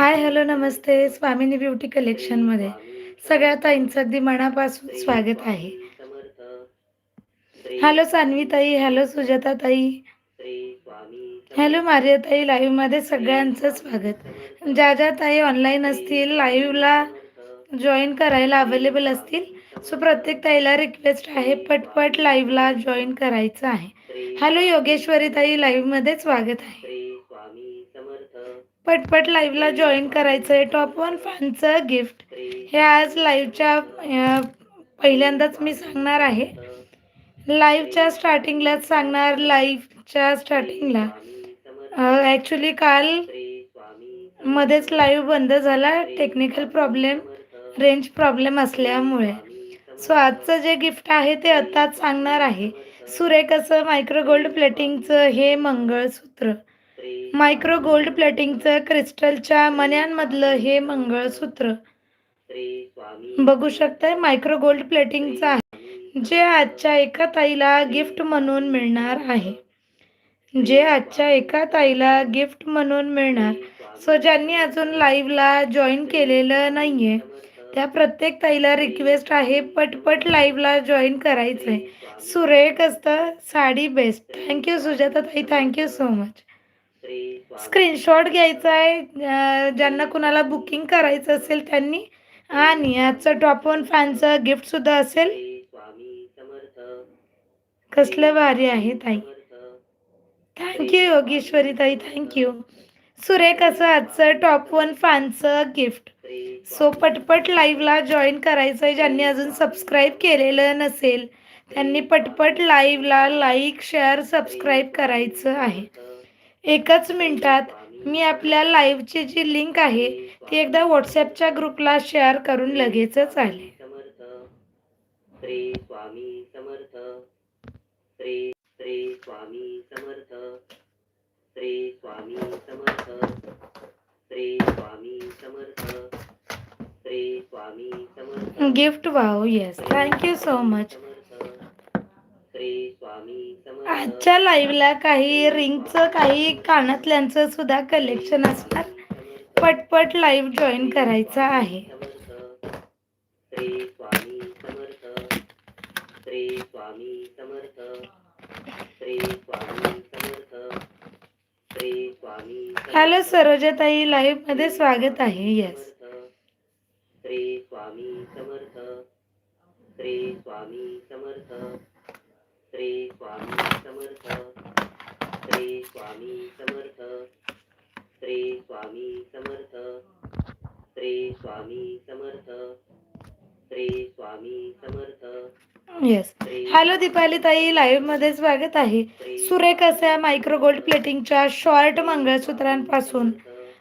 हाय hello नमस्ते. Swamini beauty कलेक्शनमध्ये सगळ्या ताईंचं अगदी मनापासून स्वागत आहे. हॅलो सान्वी ताई हॅलो सुजाता ताई हॅलो मारिया ताई लाईव्हमध्ये सगळ्यांचं स्वागत. ज्या ज्या ताई ऑनलाईन असतील लाईव्हला जॉईन करायला अवेलेबल असतील सो प्रत्येक ताईला रिक्वेस्ट आहे पटपट लाईव्हला जॉईन करायचं आहे. हॅलो योगेश्वरी ताई लाईव्हमध्ये स्वागत आहे. पटपट लाईव्हला जॉईन करायचं आहे टॉप वन फॅनचं गिफ्ट हे आज लाईव्हच्या पहिल्यांदाच मी सांगणार आहे. लाईव्हच्या स्टार्टिंगलाच सांगणार लाईव्हच्या स्टार्टिंगला ॲक्च्युली काल मध्येच लाईव्ह बंद झाला टेक्निकल प्रॉब्लेम रेंज प्रॉब्लेम असल्यामुळे. सो आजचं जे गिफ्ट आहे ते आत्ताच सांगणार आहे. सुरेख असं मायक्रो गोल्ड प्लेटिंगचं हे मंगळसूत्र. मायक्रो गोल्ड प्लेटिंगचं क्रिस्टलच्या मन्यांमधलं हे मंगळसूत्र. बघू शकताय मायक्रो गोल्ड प्लेटिंगचं आहे जे आजच्या एका ताईला गिफ्ट म्हणून मिळणार आहे. जे आजच्या एका ताईला गिफ्ट म्हणून मिळणार. सो ज्यांनी अजून लाईव्हला जॉईन केलेलं नाही आहे त्या प्रत्येक ताईला रिक्वेस्ट आहे पटपट लाईव्हला जॉईन करायचं आहे सुरेख असतं साडी बेस्ट. थँक्यू सुजाता ताई थँक्यू सो मच. स्क्रीनशॉट घ्यायचा आहे ज्यांना कुणाला बुकिंग करायचं असेल त्यांनी. आणि आजचं टॉप वन फॅनचं गिफ्टसुद्धा असेल. श्री स्वामी समर्थ. कसलं भारी आहे ताई. थँक्यू योगेश्वरी ताई थँक्यू सुरेख असं आजचं टॉप वन फॅनचं गिफ्ट सो पटपट लाईव्हला जॉईन करायचं आहे ज्यांनी अजून सबस्क्राईब केलेलं नसेल. त्यांनी पटपट लाईव्हला लाईक शेअर सबस्क्राईब करायचं आहे. एकच मिनिटात मी आपल्या लाईव्हची जी लिंक आहे ती एकदा व्हॉट्सॲपच्या ग्रुपला शेअर करून लगेचच आले. Shri Swami Samarth. Shri Shri Swami Samarth. Shri Swami Samarth. Shri Swami Samarth. Shri Swami Samarth. Gift wow yes thank you so much Samarth Shri Swami Samarth आजच्या लाईव्हला काही रिंगचं काही कानातल्यांचं सुद्धा कलेक्शन असणार. पटपट लाईव्ह जॉईन करायचं आहे. हॅलो सरोजाताई लाईव्हमध्ये स्वागत आहे. Yes Shri Swami Samarth. Shri Swami Samarth. Shri Swami Samarth. Shri Swami Samarth. Shri Swami Samarth. Shri Swami Samarth. Shri Swami Samarth. Yes hello Deepali ताई लाईव्हमध्ये स्वागत आहे. सुरेख अशा मायक्रो गोल्ड प्लेटिंगच्या शॉर्ट मंगळसूत्रांपासून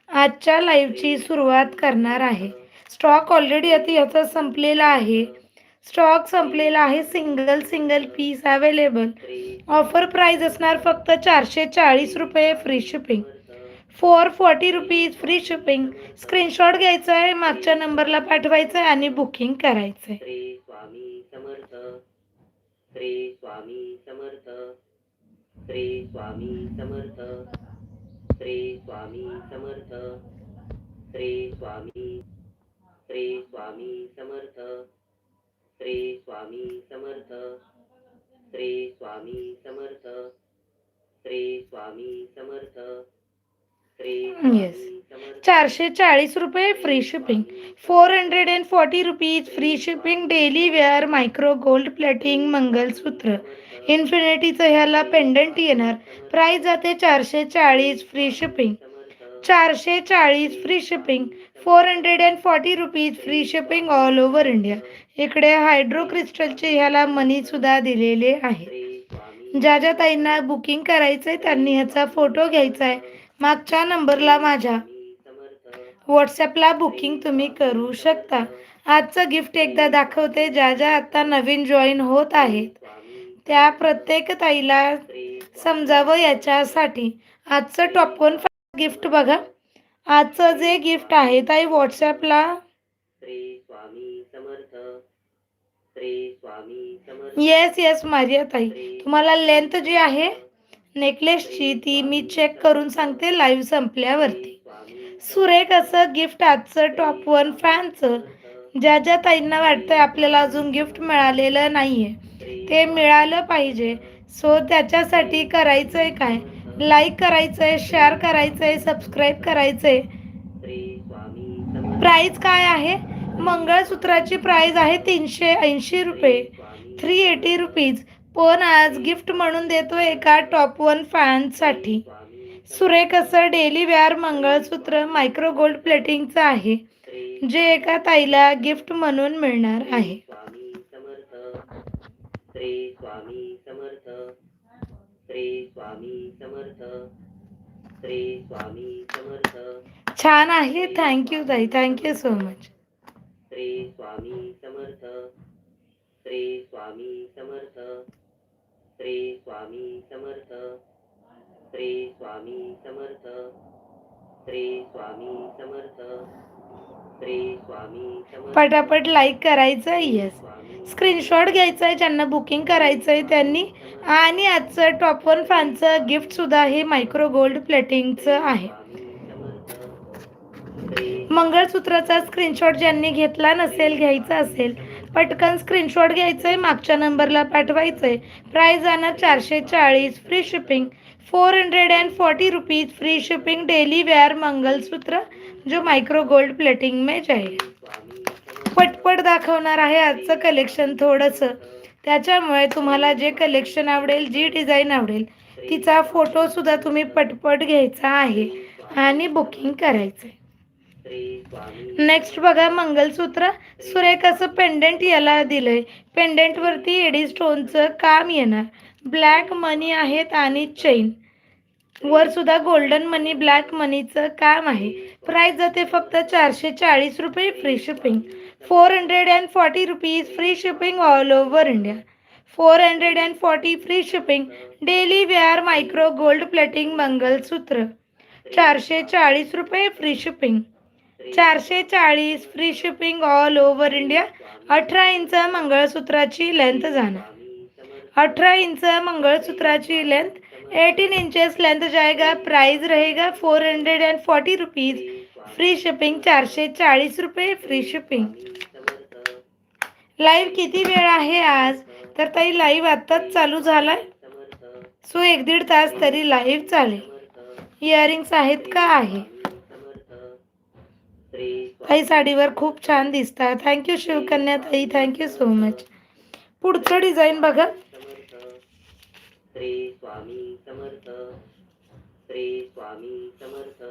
आजच्या लाईव्हची सुरुवात करणार आहे. स्टॉक ऑलरेडी आता याचा संपलेला आहे. स्टॉक संपलेला आहे. Single single piece available offer price असणार फक्त चारशे चाळीस रुपये free shipping four forty rupees free shipping screenshot घ्यायचा आहे मागच्या नंबरला पाठवायचं आहे आणि बुकिंग करायचं आहे. श्री स्वामी समर्थ. श्री स्वामी समर्थ. श्री स्वामी समर्थ. श्री स्वामी समर्थ. श्री स्वामी. श्री स्वामी समर्थ. श्री स्वामी समर्थ. श्री स्वामी समर्थ. श्री स्वामी समर्थ. समर्थ. चारशे चाळीस रुपये free shipping four hundred and forty rupees free shipping daily wear micro gold plating mangalsutra इन्फिनिटीचं ह्याला पेंडंट येणार. प्राईस जाते चारशे चाळीस फ्री शिपिंग चारशे चाळीस free shipping four hundred and forty rupees free shipping all over India इकडे hydro क्रिस्टलचे ह्याला मनी सुद्धा दिलेले आहे. ज्या ज्या ताईंना बुकिंग करायचं आहे त्यांनी ह्याचा फोटो घ्यायचा आहे मागच्या नंबरला माझ्या व्हॉट्सॲपला बुकिंग तुम्ही करू शकता. आजचं गिफ्ट एकदा दाखवते. ज्या ज्या आत्ता नवीन जॉईन होत आहेत. त्या प्रत्येक ताईला समजावं याच्यासाठी. आजचं टॉप वन गिफ्ट बघा. आजचं जे गिफ्ट आहे ताई समर्थ. येस येस मारिया ताई. तुम्हाला लेंथ जी आहे नेकलेसची ती मी चेक करून सांगते लाईव्ह संपल्यावरती. सुरेख असं गिफ्ट आजचं टॉप वन फॅनचं ज्या ज्या ताईंना वाटतंय आपल्याला अजून गिफ्ट मिळालेलं नाहीये ते मिळालं पाहिजे. सो त्याच्यासाठी करायचंय काय? लाईक करायचं आहे शेअर करायचं आहे सबस्क्राईब करायचं आहे प्राईज काय आहे? मंगळसूत्राची प्राईज आहे तीनशे ऐंशी रुपये. थ्री एटी रुपीज पण आज गिफ्ट म्हणून देतो एका टॉप वन फॅनसाठी. सुरेख असं daily wear mangalsutra micro gold प्लेटिंगचं आहे जे एका ताईला गिफ्ट म्हणून मिळणार आहे स्वामी समर्थ श्री स्वामी समर्थ श्री स्वामी समर्थ. श्री स्वामी समर्थ. छान आहे. थँक्यू ताई. Thank you so much Shri Swami Samarth Shri Swami Samarth. Shri Swami Samarth. Shri Swami Samarth. Shri Swami Samarth. Shri Swami Samarth. पटापट लाईक करायचं येस स्क्रीनशॉट घ्यायचं आहे ज्यांना बुकिंग करायचं आहे त्यांनी. आणि आजचं टॉप वन फॅनचं गिफ्ट सुद्धा हे मायक्रो गोल्ड प्लेटिंगचं आहे. मंगळसूत्राचा स्क्रीनशॉट ज्यांनी घेतला नसेल घ्यायचा असेल पटकन स्क्रीनशॉट घ्यायचं आहे मागच्या नंबरला पाठवायचं आहे प्राईज जाणार चारशे चाळीस free shipping four hundred and forty rupees free shipping daily wear mangalsutra जो मायक्रो गोल्ड प्लेटिंग में जाईल पटपट दाखवणार आहे आजचं कलेक्शन थोडंसं. त्याच्यामुळे तुम्हाला जे कलेक्शन आवडेल जी डिझाईन आवडेल तिचा फोटोसुद्धा तुम्ही पटपट घ्यायचा आहे आणि बुकिंग करायचं आहे नेक्स्ट बघा मंगलसूत्र. सुरेख असं पेंडंट याला दिलंय. पेंडंटवरती एडी स्टोनचं काम येणार. ब्लॅक मनी आहेत आणि चेन वर सुद्धा गोल्डन मनी ब्लॅक मनीचं काम आहे. प्राइस जाते फक्त चारशे चाळीस रुपये free shipping four hundred and forty rupees free shipping all over India four hundred and forty free shipping daily wear micro gold plating mangalsutra चारशे चाळीस रुपये फ्री शिपिंग चारशे चाळीस free shipping all over India अठरा inch मंगळसूत्राची length जाणार. अठरा inch मंगळसूत्राची लेंथ एटीन इंचेस लेंथ जाएगा प्राइस रहेगा four hundred and forty rupees free shipping चारशे चाळीस रुपये फ्री शिपिंग लाईव्ह किती वेळ आहे आज? तर ताई लाईव्ह आत्ताच चालू झालाय. सो एक दीड तास तरी लाईव्ह चालेल. इयरिंग्स आहेत का? आहे. ताई साडीवर खूप छान दिसतात. थँक्यू शिवकन्या ताई. थँक्यू सो मच पुढचं डिझाईन बघा. श्री स्वामी समर्थ. श्री स्वामी समर्थ.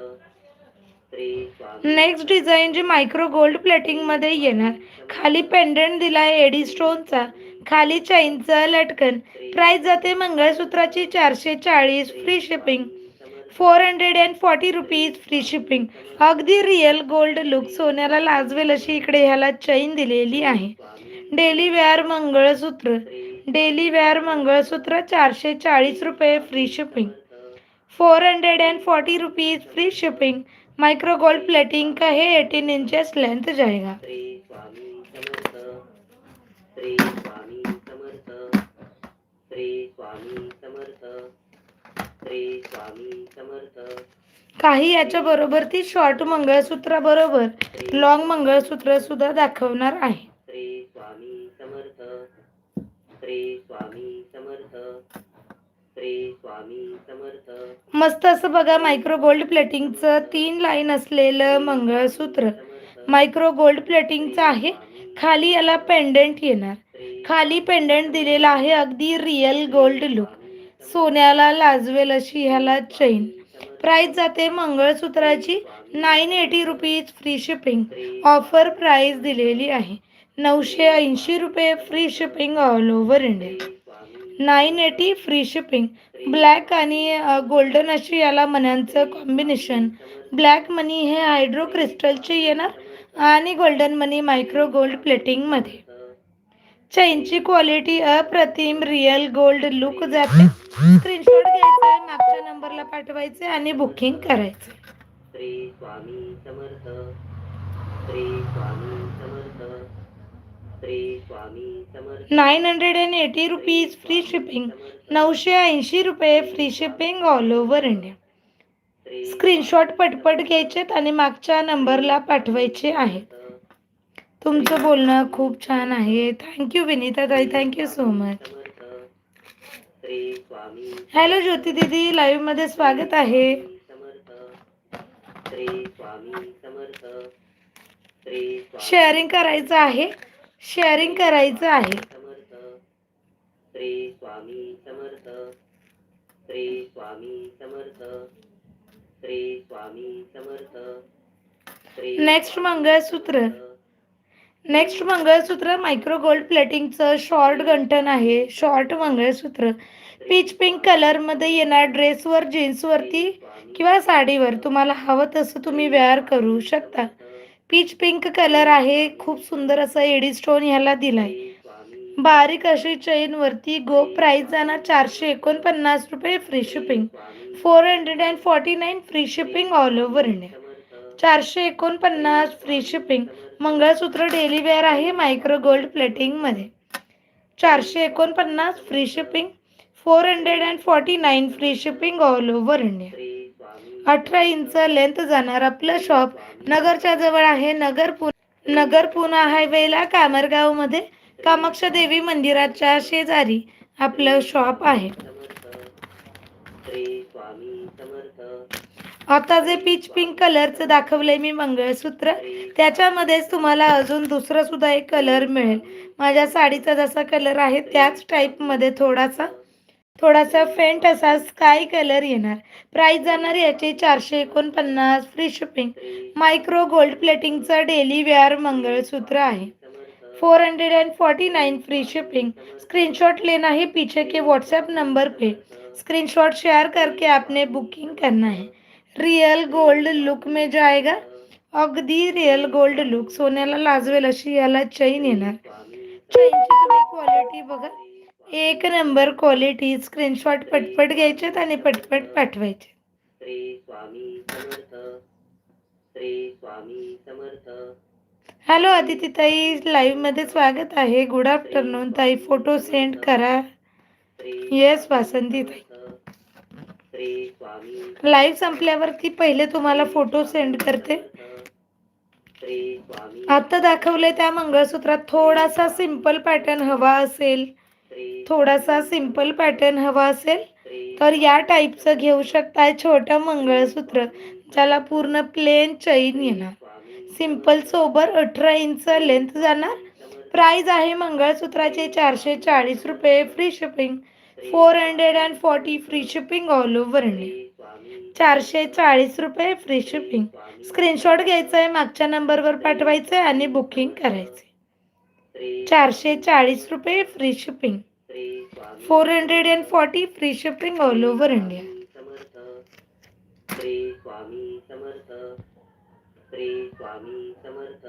श्री स्वामी नेक्स्ट डिझाईन जी मायक्रो गोल्ड प्लेटिंगमध्ये येणार. खाली पेंडंट दिलाय एडी स्टोनचा खाली चैनचं लटकन. प्राइस जाते मंगळसूत्राची चारशे चाळीस. Free shipping four hundred and forty rupees free shipping अगदी रिअल गोल्ड लुक सोन्याला लाजवेल अशी इकडे ह्याला चैन दिलेली आहे. Daily wear mangalsutra. Daily wear mangalsutra चारशे चाळीस रुपये free shipping four hundred and forty rupees free shipping micro gold plating का है एटीन इंचेस लेंथ जाएगा श्री स्वामी समर्थ. काही याच्या बरोबर ती शॉर्ट मंगळसूत्र बरोबर लॉंग मंगळसूत्र सुद्धा दाखवणार आहे. मस्त असं बघा मायक्रो गोल्ड प्लेटिंगचं तीन लाईन असलेलं मंगळसूत्र. मायक्रो गोल्ड प्लेटिंगचं आहे. खाली याला पेंडंट येणार. खाली पेंडंट दिलेला आहे अगदी रिअल गोल्ड लुक सोन्याला लाजवेल अशी ह्याला चैन. प्राईस जाते मंगळसूत्राची nine eighty rupees free shipping. Offer price दिलेली आहे. नऊशे ऐंशी रुपये free shipping all over India. Nine eighty free shipping. Black आणि गोल्डन अशी याला मण्यांचं कॉम्बिनेशन. ब्लॅक मनी हे हायड्रो क्रिस्टलचे येणार आणि गोल्डन मनी मायक्रो गोल्ड प्लेटिंगमध्ये. चैनची क्वालिटी अप्रतिम रिअल गोल्ड लुक जाते. स्क्रीनशॉट घ्यायचा आहे मागच्या नंबरला पाठवायचे आणि बुकिंग करायचं. Shri Swami Samarth Shri Swami Samarth Shri Swami Samarth. Nine hundred and eighty rupees free shipping नऊशे ऐंशी रुपये free shipping all over India screenshot पटपट घ्यायचेत आणि मागच्या नंबरला पाठवायचे आहेत. तुमचं बोलणं खूप छान आहे. थँक्यू विनीता ताई. Thank you so much Samarth Shri Swami hello Jyoti दीदी. लाईव्हमध्ये स्वागत आहे. समर्थ श्री स्वामी समर्थ श्री शेअरिंग करायचं आहे. शेअरिंग करायचं आहे. Samarth Shri Swami Samarth Shri Swami Samarth Shri Swami Samarth Shri next mangalsutra. Next mangalsutra micro gold प्लेटिंगचं short गंठन आहे. शॉर्ट मंगळसूत्र. पीच पिंक कलरमध्ये येणार ड्रेसवर जीन्सवरती किंवा साडीवर. तुम्हाला हवं तसं तुम्ही वेअर करू शकता. पीच पिंक कलर आहे. खूप सुंदर असा एडी स्टोन ह्याला दिलाय. बारीक अशी चेनवरती गो प्राईस जाणार चारशे एकोणपन्नास रुपये free shipping four hundred and forty nine free shipping all over India चारशे एकोणपन्नास free shipping mangalsutra daily wear आहे मायक्रो गोल्ड प्लेटिंगमध्ये चारशे एकोणपन्नास free shipping four hundred and forty nine free shipping all over India अठरा inch length जाणार आपलं shop नगरच्या जवळ आहे नगर पु नगर पुणा हायवेला कामरगावमध्ये कामाक्षा देवी मंदिराच्या शेजारी आपलं शॉप आहे. श्री स्वामी समर्थ आता जे पीच पिंक कलरचं दाखवलंय मी मंगळसूत्र त्याच्यामध्येच तुम्हाला अजून दुसरं सुद्धा एक कलर मिळेल. माझ्या साडीचा जसा कलर आहे त्याच टाईपमध्ये थोडासा थोडासा फेंट असा स्काय कलर येणार. प्राईस जाणार याचे चारशे एकोणपन्नास फ्री शिपिंग मायक्रो गोल्ड प्लेटिंगचं डेली वेअर मंगळसूत्र आहे. Four hundred and forty nine free shipping screenshot लेना है पीछे के व्हाट्सएप नंबर पे. स्क्रीनशॉट शेयर करके आपने बुकिंग करना है. रियल गोल्ड लुक में जाएगा। अगदी रिअल गोल्ड लुक सोन्याला लाजवेल अशी याला चैन येणार। चैनची तुम्ही क्वालिटी बघा। एक नंबर क्वालिटी स्क्रीनशॉट पटपट घ्यायचेत आणि पटपट पाठवायचे। हॅलो आदिती ताई लाईव्हमध्ये स्वागत आहे. गुड आफ्टरनून ताई. फोटो सेंड करा। येस वासंती ताई लाईव्ह संपल्यावरती पहिले तुम्हाला फोटो सेंड करते. आता दाखवलंय त्या मंगळसूत्रात थोडासा सिंपल पॅटर्न हवा असेल. थोडासा सिंपल पॅटर्न हवा असेल. तर या टाईपचं घेऊ शकताय छोटं मंगळसूत्र ज्याला पूर्ण प्लेन चैन येणार. सिंपल सोबर अठरा इंच लेंथ जाणार. प्राइस आहे मंगळसूत्राचे चारशे चाळीस रुपये free shipping four hundred and forty free shipping all over India चारशे चाळीस रुपये फ्री शिपिंग स्क्रीनशॉट घ्यायचा आहे मागच्या नंबरवर पाठवायचं आहे आणि बुकिंग करायचे चारशे चाळीस रुपये free shipping four hundred and forty free shipping all over India Swami Swami Samarth